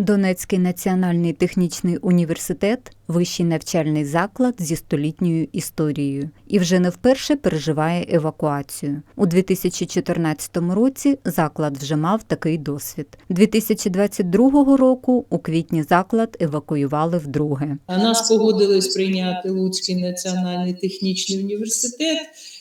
Донецький національний технічний університет вищий навчальний заклад зі столітньою історією і вже не вперше переживає евакуацію. У 2014 році заклад вже мав такий досвід. 2022 року у квітні заклад евакуювали вдруге. А Нас погодились прийняти Луцький національний технічний університет,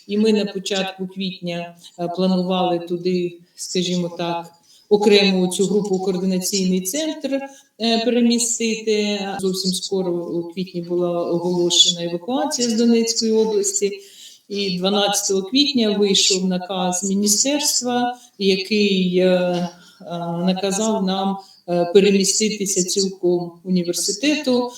і ми на початку квітня е, планували туди, скажімо так, окрему цю групу координаційний центр е, перемістити. Зовсім скоро у квітні була оголошена евакуація з Донецької області. І 12 квітня вийшов наказ міністерства, який е, е, наказав нам переміститися цілком університету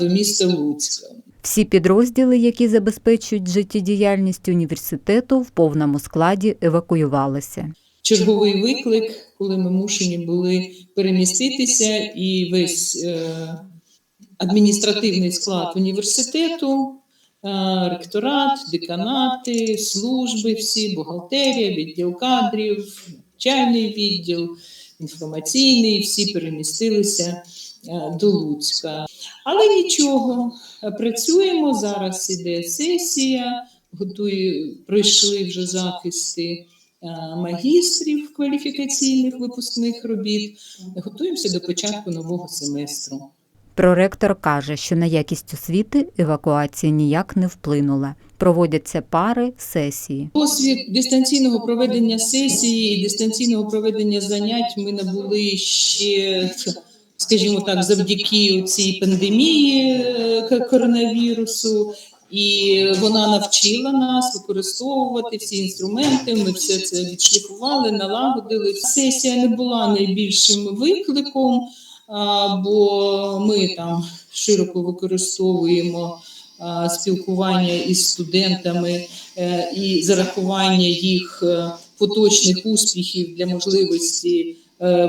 до міста Луцька. Всі підрозділи, які забезпечують життєдіяльність університету, в повному складі евакуювалися. Черговий виклик, коли ми мушені були переміститися, і весь е, адміністративний склад університету, е, ректорат, деканати, служби, всі, бухгалтерія, відділ кадрів, навчальний відділ, інформаційний, всі перемістилися е, до Луцька. Але нічого, е, працюємо. Зараз іде сесія, готує, пройшли вже захисти е, магістрів кваліфікаційних випускних робіт. Готуємося до початку нового семестру. Проректор каже, що на якість освіти евакуація ніяк не вплинула. Проводяться пари сесії. Досвід дистанційного проведення сесії і дистанційного проведення занять ми набули ще, скажімо так, завдяки цій пандемії е, коронавірусу. І вона навчила нас використовувати всі інструменти. Ми все це відшліфували, налагодили. Сесія не була найбільшим викликом, бо ми там широко використовуємо спілкування із студентами е, і зарахування їх е, поточних успіхів для можливості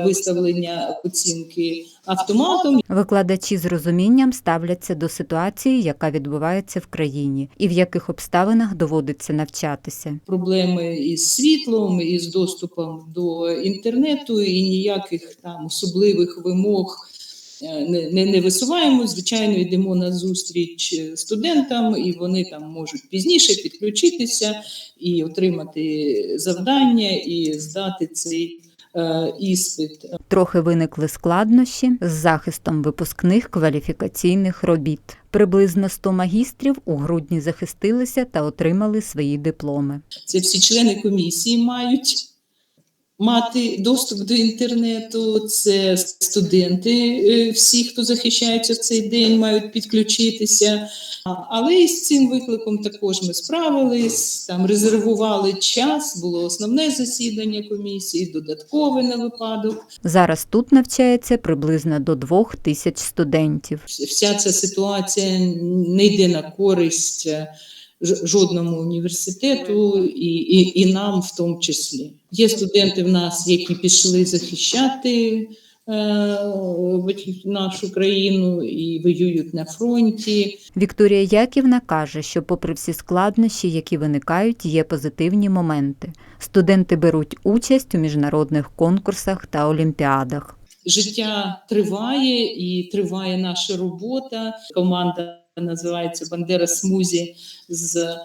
виставлення оцінки автоматом. Викладачі з розумінням ставляться до ситуації, яка відбувається в країні, і в яких обставинах доводиться навчатися. Проблеми із світлом, із доступом до інтернету, і ніяких там особливих вимог. е, Не, не, не висуваємо, звичайно, йдемо на зустріч е, студентам, і вони там можуть пізніше підключитися і отримати завдання, і здати цей е, іспит. Трохи виникли складнощі з захистом випускних кваліфікаційних робіт. Приблизно 100 магістрів у грудні захистилися та отримали свої дипломи. Це всі члени комісії мають мати доступ до інтернету. Це студенти, е, всі, хто захищається в цей день, мають підключитися. Але із цим викликом також ми справились. Там резервували час. Було основне засідання комісії, додаткове на випадок. Зараз тут навчається приблизно до двох тисяч студентів. Вся ця ситуація не йде на користь е, жодному університету і, і, і нам в тому числі. Є студенти в нас, які пішли захищати е, нашу країну і воюють на фронті. Вікторія Яківна каже, що, попри всі складнощі, які виникають, є позитивні моменти. Студенти беруть участь у міжнародних конкурсах та олімпіадах. Життя триває і триває наша робота. Команда називається Бандера Смузі з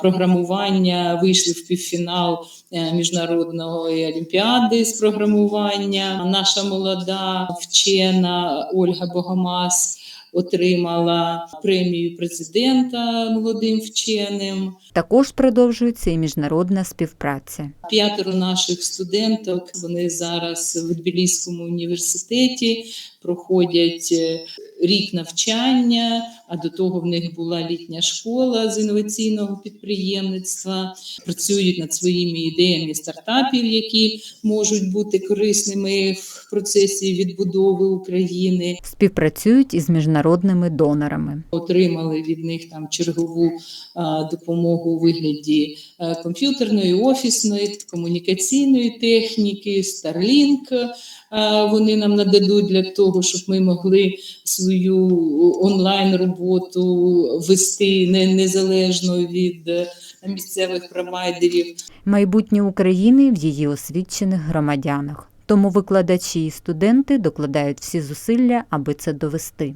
програмування. Вийшли в півфінал е, міжнародної олімпіади з програмування. Наша молода вчена Ольга Богомаз отримала премію президента молодим вченим. Також продовжується і міжнародна співпраця. П'ятеро наших студенток вони зараз в Тбіліському університеті проходять е, рік навчання, а до того в них була літня школа з інноваційного підприємництва. Працюють над своїми ідеями стартапів, які можуть бути корисними в процесі відбудови України. Співпрацюють із міжнародними донорами. Отримали від них там чергову допомогу у вигляді комп'ютерної, офісної, комунікаційної техніки, Starlink. Вони нам нададуть для того, щоб ми могли свою онлайн роботу вести не- незалежно від е, місцевих провайдерів. Майбутнє України в її освічених громадянах. Тому викладачі і студенти докладають всі зусилля, аби це довести.